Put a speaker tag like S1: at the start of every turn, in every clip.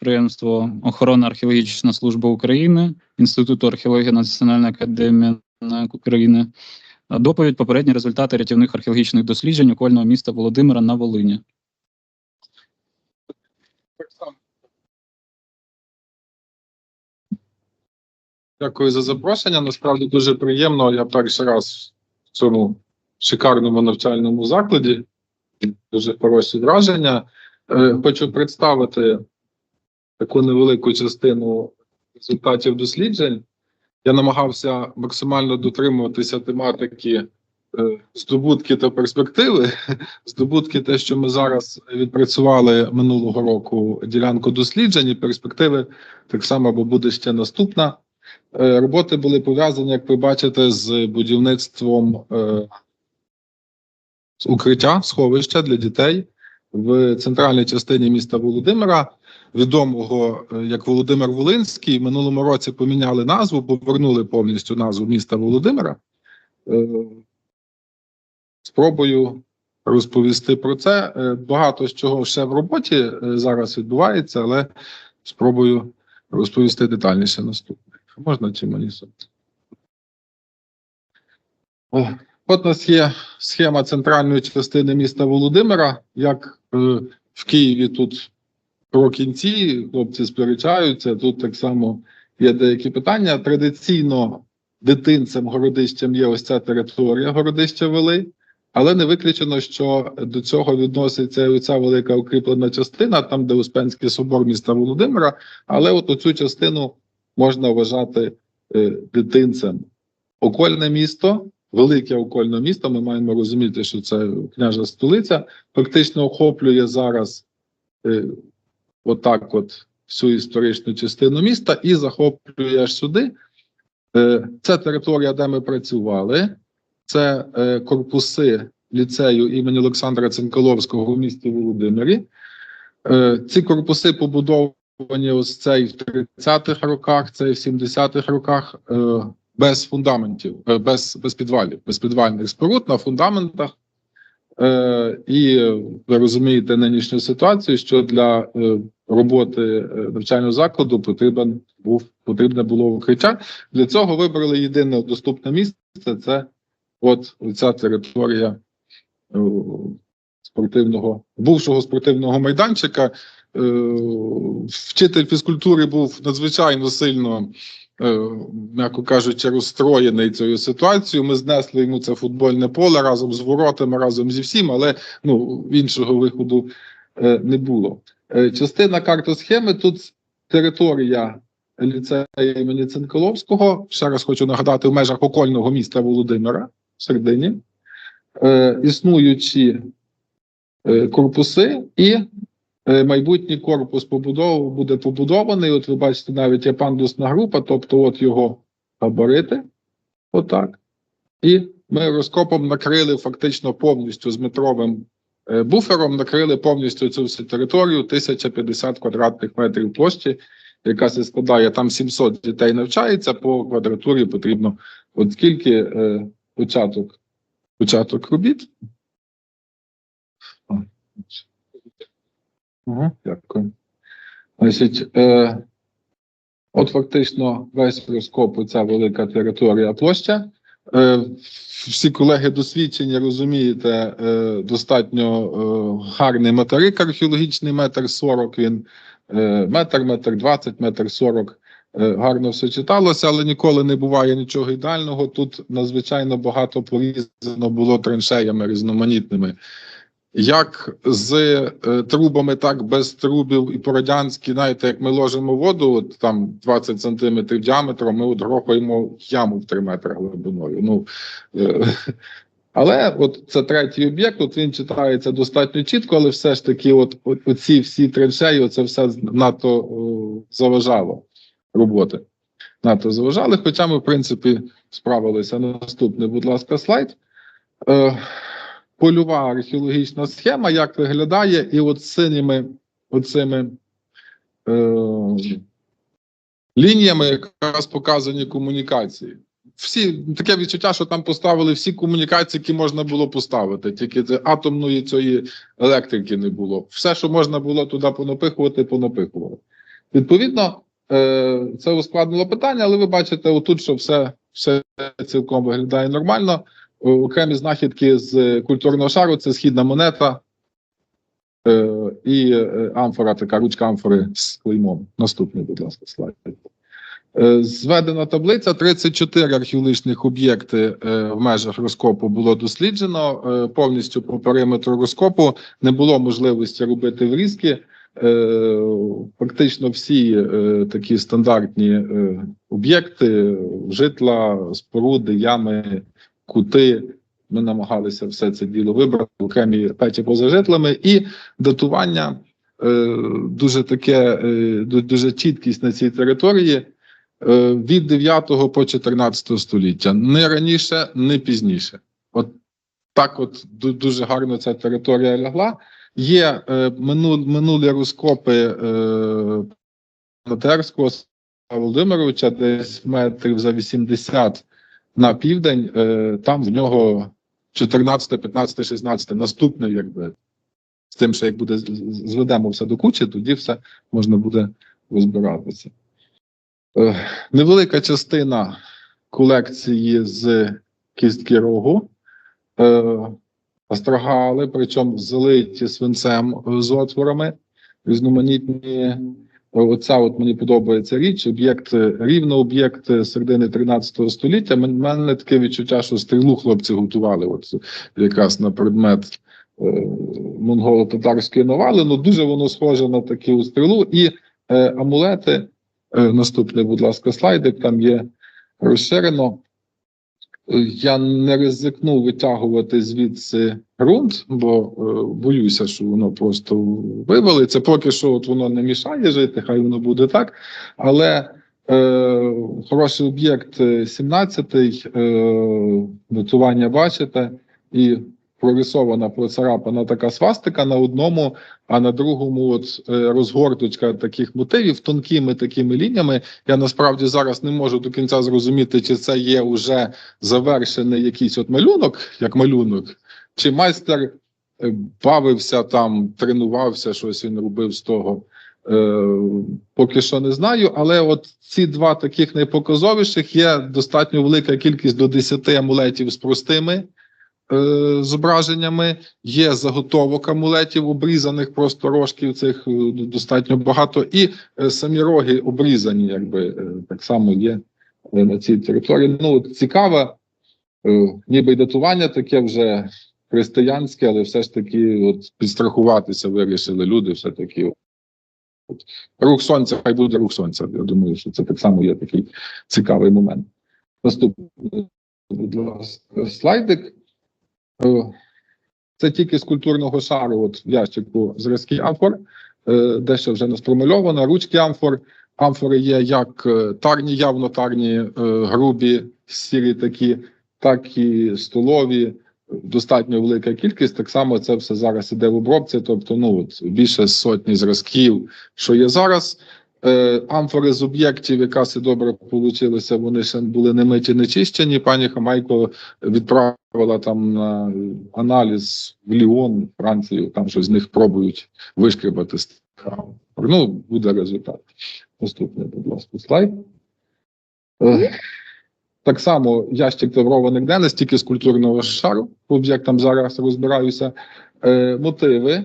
S1: підприємство Охорона археологічна служба України, Інституту археології Національної академії України. Доповідь попередні результати рятівних археологічних досліджень окольного міста Володимира на Волині.
S2: Дякую за запрошення. Насправді дуже приємно. Я перший раз в цьому шикарному навчальному закладі. Дуже хороші враження. Е, Хочу представити таку невелику частину результатів досліджень. Я намагався максимально дотримуватися тематики е, здобутки та перспективи. Здобутки, те, що ми зараз відпрацювали минулого року ділянку досліджень, і перспективи так само, бо буде ще наступна. Е, Роботи були пов'язані, як ви бачите, з будівництвом е, укриття сховища для дітей в центральній частині міста Володимира, відомого е, як Володимир Волинський. Минулому році поміняли назву, повернули повністю назву міста Володимира. Е, Спробую розповісти про це. Е, Багато з чого ще в роботі зараз відбувається, але спробую розповісти детальніше наступне. Можна чи мені? О, От у нас є схема центральної частини міста Володимира. Як в Києві тут про кінці хлопці сперечаються. Тут так само є деякі питання. Традиційно дитинцем городищем є ось ця територія городища Вели, але не виключено, що до цього відноситься і оця велика укріплена частина, там, де Успенський собор міста Володимира. Але от оцю частину можна вважати е, дитинцем. Окольне місто, велике окольне місто. Ми маємо розуміти, що це княжа столиця, фактично охоплює зараз е, отак, от всю історичну частину міста і захоплює сюди. Е, це територія, де ми працювали, це е, корпуси ліцею імені Олександра Цинколовського в місті Володимирі. Е, ці корпуси побудовані ось цей в 30-х роках, цей в 70-х роках без фундаментів, без, без підвалів, без підвальних споруд на фундаментах. І ви розумієте нинішню ситуацію, що для роботи е, навчального закладу потрібен був потрібне було укриття. Для цього вибрали єдине доступне місце це от ця територія е, спортивного бувшого спортивного майданчика. Е, вчитель фізкультури був надзвичайно сильно, м'яко кажучи, розстроєний цією ситуацією. Ми знесли йому це футбольне поле разом з воротами, разом зі всім, але ну, іншого виходу не було. Е, Частина картосхеми тут територія ліцею імені Цинколовського. Ще раз хочу нагадати, в межах окольного міста Володимира в середині. Е, Існуючі е, корпуси і майбутній корпус побудов буде побудований. От ви бачите, навіть є пандусна група, тобто от його габарити. Отак. І ми розкопом накрили фактично повністю з метровим буфером, накрили повністю цю всю територію 1050 квадратних метрів площі, яка се складає там 700 дітей навчається, по квадратурі потрібно от скільки е, початок, початок робіт. Угу, дякую. Значить, е, от фактично весь розкоп, ця велика територія площа. Е, всі колеги досвідчені, розумієте, е, достатньо е, гарний материк археологічний, метр сорок він, метр, метр двадцять, метр сорок. Е, гарно все читалося, але ніколи не буває нічого ідеального. Тут надзвичайно багато порізано було траншеями різноманітними як з е, трубами, так без трубів і по-радянськи, знаєте, як ми ложимо воду, от там 20 сантиметрів діаметром, ми от грохаємо яму в 3 метри глибиною. Ну, е, але от це третій об'єкт, от він читається достатньо чітко, але все ж таки, от, от оці всі траншеї, це все надто о, заважало роботи. Надто заважали, хоча ми, в принципі, справилися. Наступний, будь ласка, слайд. Е, польова археологічна схема, як виглядає, і от синіми оцими е, лініями якраз показані комунікації. Всі таке відчуття, що там поставили всі комунікації, які можна було поставити. Тільки це атомної цієї електрики не було. Все, що можна було туди понапихувати, понапихували. Відповідно, е, це ускладнило питання, але ви бачите, отут, що все, все цілком виглядає нормально. Окремі знахідки з культурного шару це східна монета е, і е, амфора, така ручка амфори з клеймом. Наступний, будь ласка, слайд. Е, Зведена таблиця 34 археологічних об'єкти е, в межах розкопу було досліджено. Е, Повністю по периметру розкопу не було можливості робити врізки. Е, Фактично всі е, такі стандартні е, об'єкти, житла, споруди, ями, кути. Ми намагалися все це діло вибрати, окремі печі поза житлами, і датування е, дуже таке, е, дуже чіткість на цій території е, від 9 по 14 століття. Не раніше, не пізніше. От так, от дуже гарно ця територія лягла. Є е, минул, минулі розкопи е, Натерського Володимировича, десь метрів за 80 на південь. Е, там в нього 14, 15, 16 наступне, якби з тим, що як буде зведемо все до кучі, тоді все можна буде розбиратися. Е, невелика частина колекції з кістки рогу. Е, Астрагали, причому залиті свинцем з отворами, різноманітні. Оця от мені подобається річ, об'єкт е, рівно об'єкт е, середини 13 століття. Мен- мене таке відчуття, що стрілу хлопці готували, от якраз на предмет е, монголо-татарської навали. Ну дуже воно схоже на таку стрілу. І е, амулети. Е, наступний, будь ласка, слайдик. Там є розширено. Е, Я не ризикну витягувати звідси ґрунт, бо е, боюся, що воно просто вивалиться. Поки що от воно не мішає жити, хай воно буде так. Але е, хороший об'єкт 17-й, е, датування бачите, і прорисована процарапана така свастика на одному, а на другому от е, розгорточка таких мотивів тонкими такими лініями. Я насправді зараз не можу до кінця зрозуміти, чи це є уже завершений якийсь от малюнок, як малюнок, чи майстер е, бавився там, тренувався, щось він робив з того. Е, поки що не знаю, але от ці два таких найпоказовіших є достатньо велика кількість до 10 амулетів з простими зображеннями. Є заготовок амулетів, обрізаних просто рожків цих е, достатньо багато, і е, самі роги обрізані, якби е, так само є е, на цій території. Ну, цікаве, е, ніби й датування таке вже християнське, але все ж таки от підстрахуватися вирішили люди, все таки. От, рух сонця, хай буде рух сонця. Я думаю, що це так само є такий цікавий момент. Наступний, будь ласка, слайдик. Е, Це тільки з культурного шару, от в ящику зразки амфор, е, дещо вже нас промальовано. Ручки амфор. Амфори є як е, тарні, явно тарні, грубі, сірі такі, так і столові. Достатньо велика кількість. Так само це все зараз іде в обробці. Тобто, ну от більше сотні зразків, що є зараз. Е, амфори з об'єктів, якраз і добре получилися, вони ще були не миті, не чищені. Пані Хамайко відправила там на аналіз в Ліон, Францію, там щось з них пробують вишкрібати з. Ну, буде результат. Наступний, будь ласка, слайд. Е, так само ящик таврованих денес, тільки з культурного шару. По об'єктам зараз розбираюся. Е, мотиви,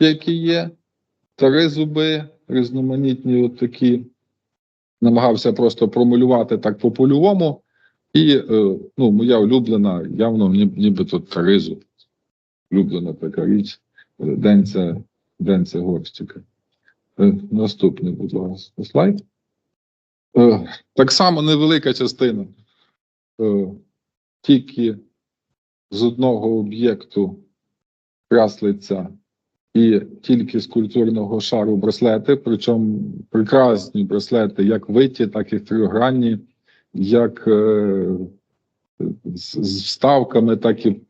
S2: які є, три зуби, різноманітні от такі. Намагався просто промалювати так по-польовому. І е, ну, моя улюблена, явно ні, нібито тризуб. Улюблена така річ. Денця, денця горщика. Е, наступний, будь ласка, слайд. Е, так само невелика частина. Тільки з одного об'єкту креслиться і тільки з культурного шару браслети, причому прекрасні браслети, як виті, так і трьохгранні, як е, з, з вставками, так і е,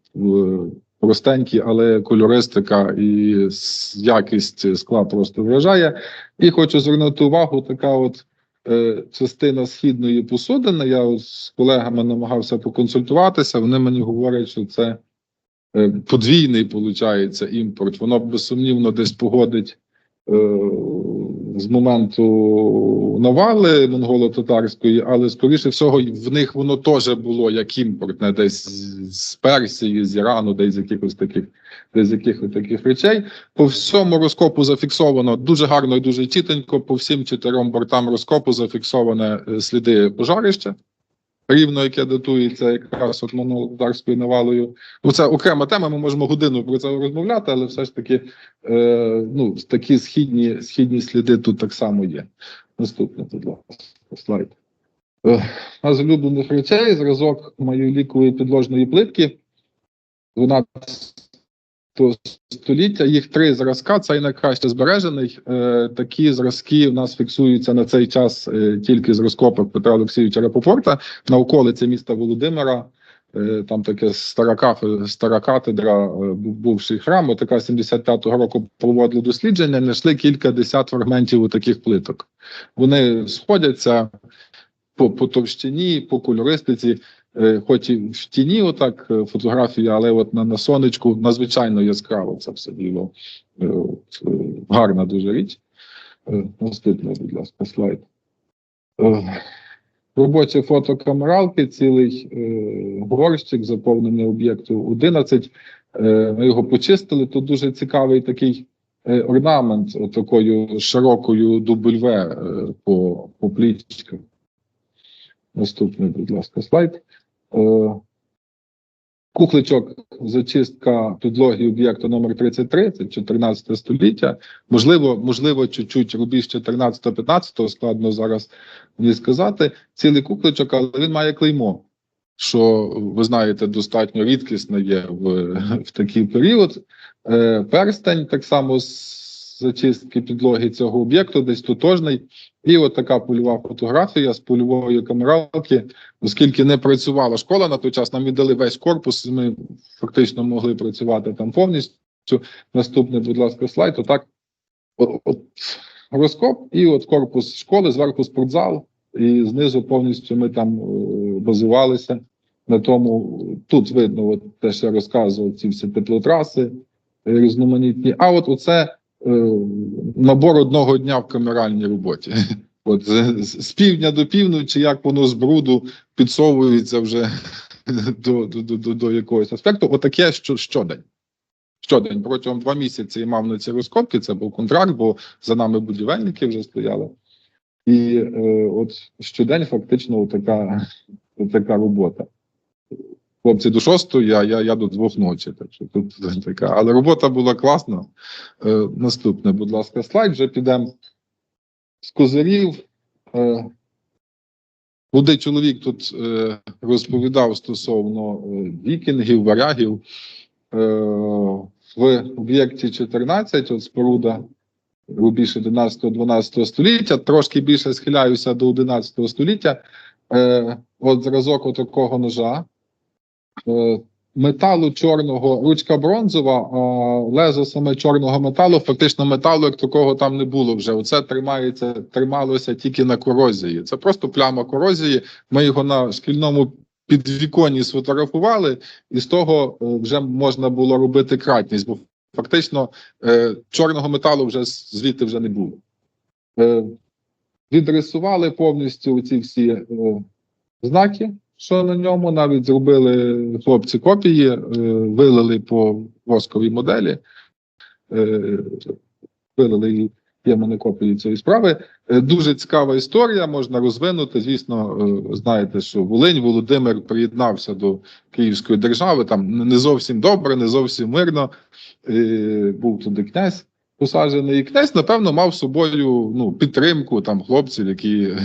S2: простенькі, але кольористика і якість скла просто вражає. І хочу звернути увагу, така от е, частина східної посудини. Я з колегами намагався поконсультуватися. Вони мені говорять, що це подвійний виходить імпорт. Воно безсумнівно десь погодить е, з моменту навали монголо-татарської, але скоріше всього в них воно теж було як імпортне, десь з- Персії, з Ірану, десь з якихось таких, десь з якихось таких речей. По всьому розкопу зафіксовано дуже гарно і дуже чітенько. По всім чотирьом бортам розкопу зафіксоване е, сліди пожарища. Рівно, яке датується якраз от монголо-татарською навалою. Ну, це окрема тема. Ми можемо годину про це розмовляти, але все ж таки е, ну, такі східні, східні сліди тут так само є. Наступне, будь ласка, слайд. Е, а з улюблених речей зразок майолікової підложної плитки 12 століття. Їх три зразка. Цей найкраще збережений. Е, такі зразки в нас фіксуються на цей час е, тільки з розкопок Петра Олексійовича Рапопорта на околиці міста Володимира. Е, Там таке стара кафе, стара катедра, бу- бувший храм. Така 75-го року проводили дослідження, знайшли кілька десят фрагментів таких плиток. Вони сходяться по, по товщині, по кольористиці, хоч і в тіні, отак е, фотографія, але от на, на сонечку надзвичайно яскраво це все діло. Е, от, е, Гарна дуже річ. Е, Наступний, будь ласка, слайд. Е, В роботі фотокамералки цілий е, горщик, заповнений об'єкту 11. Е, ми його почистили. Тут дуже цікавий такий е, орнамент такою широкою W е, по, по плічках. Наступний, будь ласка, слайд. Е, Кухличок, зачистка підлоги об'єкту номер 33, це 14 століття. Можливо, можливо, чуть-чуть рубіж 14-15, складно зараз мені сказати. Цілий кухличок, але він має клеймо, що ви знаєте, достатньо рідкісне є в, в такий період. Е, перстень так само з зачистки підлоги цього об'єкту, десь тотожний. І от така польова фотографія з польової камералки, оскільки не працювала школа на той час, нам віддали весь корпус. Ми фактично могли працювати там повністю. Наступний, будь ласка, слайд. Отак, от, от розкоп, і от корпус школи, зверху спортзал, і знизу повністю ми там е, базувалися. На тому тут видно, от те, що я розказував, ці всі теплотраси різноманітні. А от оце набор одного дня в камеральній роботі. От з, півдня до півночі, як воно з бруду підсовується вже до, до, до, до якогось аспекту. Отаке що, щодень. Щодень протягом два місяці я мав на ці розкопки. Це був контракт, бо за нами будівельники вже стояли. І е, от щодень фактично така, така робота. Хлопці до шостої, а я, я до двох ночі. Так що тут така. Але робота була класна. Е, наступне, будь ласка, слайд. Вже підемо з козирів. Е, Молодий чоловік тут е, розповідав стосовно е, вікінгів, варягів. Е, в об'єкті 14, от споруда рубіж 11-12 століття, трошки більше схиляюся до 11 століття. Е, от зразок такого ножа. Е, металу чорного, ручка бронзова, а лезо саме чорного металу, фактично металу як такого там не було вже. Оце тримається, трималося тільки на корозії. Це просто пляма корозії. Ми його на шкільному підвіконні сфотографували, і з того е, вже можна було робити кратність, бо фактично е, чорного металу вже звідти вже не було. Відрисували повністю ці всі знаки, що на ньому, навіть зробили хлопці копії, е, вилили по восковій моделі, е, вилили і є мене копії цієї справи. Е, Дуже цікава історія, можна розвинути. Звісно, знаєте, що Волинь, Володимир приєднався до Київської держави. Там не зовсім добре, не зовсім мирно. Був туди князь посаджений. І князь, напевно, мав собою ну, підтримку там хлопців, які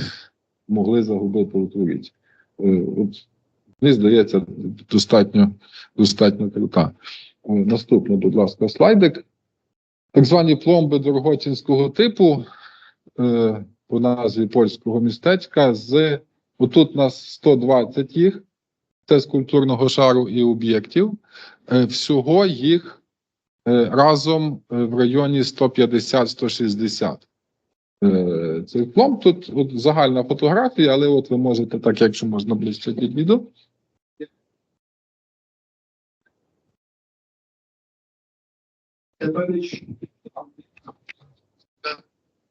S2: могли загубити ту річ. Е, мені здається, достатньо, достатньо крута. Е, Наступний, будь ласка, слайдик. Так звані пломби дорогоцінського типу е, по назві польського містечка. З отут у нас 120 їх. Це з культурного шару і об'єктів. Е, всього їх разом в районі 150-160. Е, Цей пломб тут от загальна фотографія, але от ви можете так, якщо можна ближче підійду.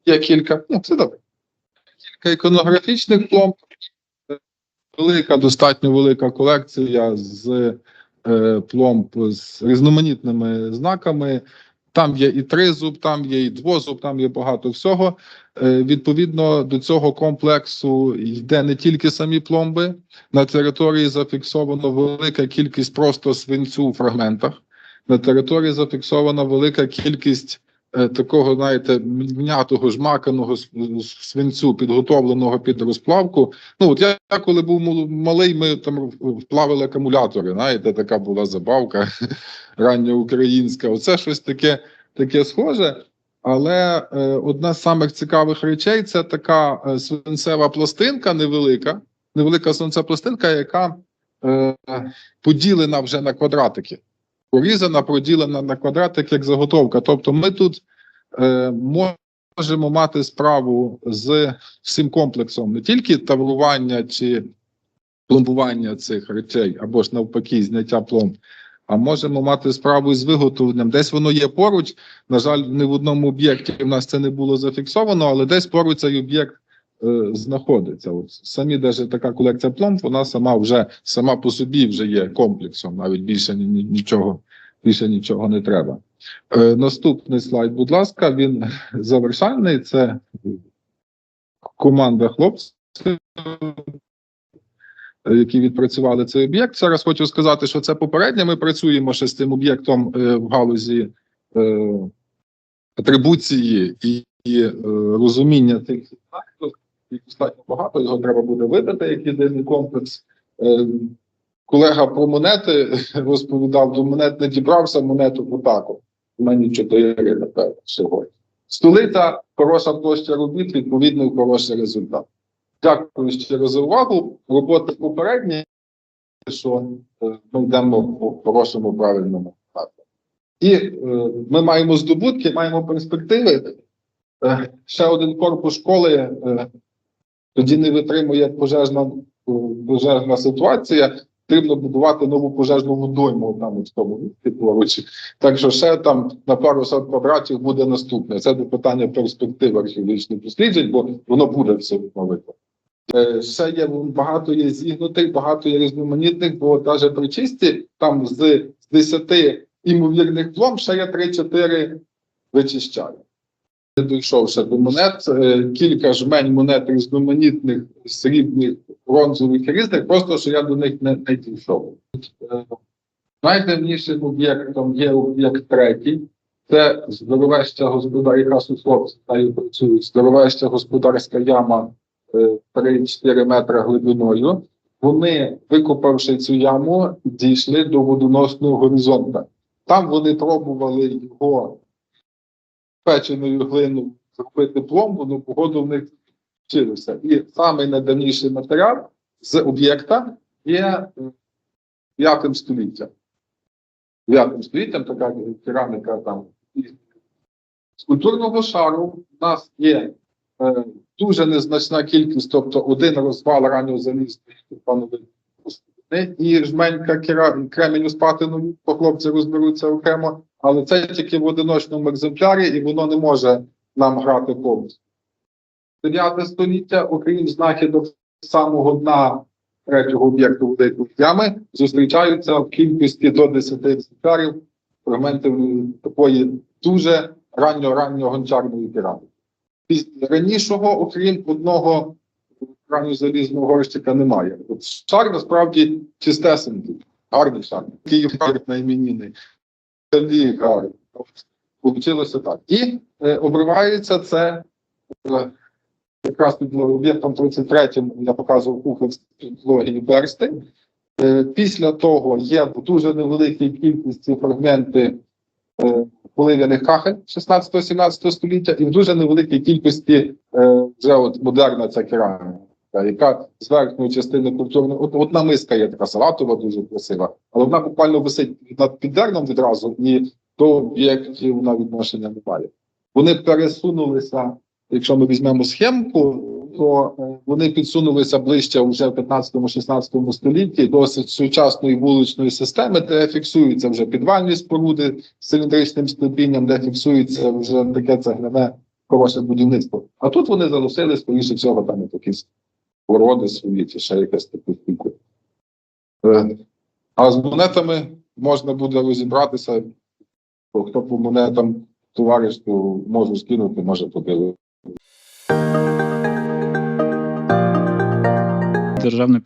S2: Є кілька, ну, все добре. Кілька іконографічних пломб, велика, достатньо велика колекція з е, пломб з різноманітними знаками. Там є і тризуб, там є і двозуб, там є багато всього. Е, відповідно до цього комплексу йде не тільки самі пломби. На території зафіксовано велика кількість просто свинцю у фрагментах. На території зафіксована велика кількість такого, знаєте, м'ятого жмаканого свинцю, підготовленого під розплавку. Ну от я, я коли був малий, ми там вплавили акумулятори. Знаєте, така була забавка рання українська. Оце щось таке, таке схоже. Але е, одна з самих цікавих речей це така е, свинцева пластинка невелика, невелика свинцева пластинка, яка е, поділена вже на квадратики. Порізана, проділена на квадратик як заготовка. Тобто ми тут е, можемо мати справу з всім комплексом не тільки таврування чи пломбування цих речей, або ж навпаки, зняття пломб, а можемо мати справу з виготовленням. Десь воно є поруч. На жаль, не в одному об'єкті в нас це не було зафіксовано, але десь поруч цей об'єкт знаходиться. От самі даже така колекція пломб, вона сама вже сама по собі вже є комплексом, навіть більше ні- ні- нічого, більше нічого не треба. Е, наступний слайд, будь ласка, він завершальний. Це команда хлопців, е, які відпрацювали цей об'єкт. Зараз хочу сказати, що це попереднє. Ми працюємо ще з цим об'єктом е, в галузі е, атрибуції і, е, розуміння фактів. Їх достатньо багато, його треба буде видати, як єдиний комплекс. Е, колега про монети розповідав, до монет не дібрався, монету в атаку. У мене чотири, напевно, сьогодні. Столиця, хороша площа робіт, відповідно, хороший результат. Дякую ще за увагу. Роботи попередні, що е, ми йдемо по хорошому правильному напрямку. І е, ми маємо здобутки, маємо перспективи. Е, ще один корпус школи е, тоді не витримує пожежна, е, пожежна ситуація. Потрібно будувати нову пожежну водойму там в тому поруч. Так що ще там на пару сот квадратів буде наступне. Це до питання перспектив археологічних досліджень, бо воно буде все виконано. Е, Ще є багато є зігнутих, багато є різноманітних, бо навіть при чисті там з, з 10 імовірних пломб ще є 3-4 вичищаю. Не дійшов ще до монет, е, кілька жмень монет різноманітних, срібних, бронзових різних, просто що я до них не, не дійшов. Е, Найдавнішим об'єктом є об'єкт третій. Це здоровеща господар, яка хлопці та працюють, здоровеща господарська яма е, 3-4 метри глибиною. Вони, викопавши цю яму, дійшли до водоносного горизонту. Там вони пробували його печеною глиною зробити пломбу, але погоду в них вчилися. І самий найдавніший матеріал з об'єкта є е, п'ятим століттям. П'ятим століттям така кераміка там. З культурного шару в нас є е, дуже незначна кількість, тобто один розвал ранньо залізної панової і жменька кременю з патиною, по хлопці розберуться окремо, але це тільки в одиночному екземплярі, і воно не може нам грати повністю. 9 століття, окрім знахідок самого дна третього об'єкту великої ями, зустрічаються в кількості до 10 екземплярів фрагментів такої дуже ранньо-ранньо гончарної кераміки. Ранішого, окрім одного ранньо залізного горщика, немає. От шар насправді чистесенький, гарний шар. Київ на іменіни. Взагалі гарний. Получилося так. І е, обривається це е, якраз під об'єктом 33 я показував кухлик технології Берсти. Е, Після того є в дуже невеликій кількості фрагменти е, полив'яних кахель 16-17 століття і в дуже невеликій кількості е, вже от модерна ця кераміка, яка з верхньої частини культурної, от одна миска є така салатова, дуже красива, але вона буквально висить над піддерном відразу, і до об'єктів вона відношення не має. Вони пересунулися, якщо ми візьмемо схемку, то е, вони підсунулися ближче вже в 15-16 столітті до сучасної вуличної системи, де фіксуються вже підвальні споруди з циліндричним склепінням, де фіксується вже таке цегляне хороше будівництво. А тут вони заносили, скоріше всього, там якісь породи свої, чи ще якась таку штуку. Е, А з монетами можна буде розібратися. То Хто по монетам товариш, то можу скинути, може подивитися.
S1: Державне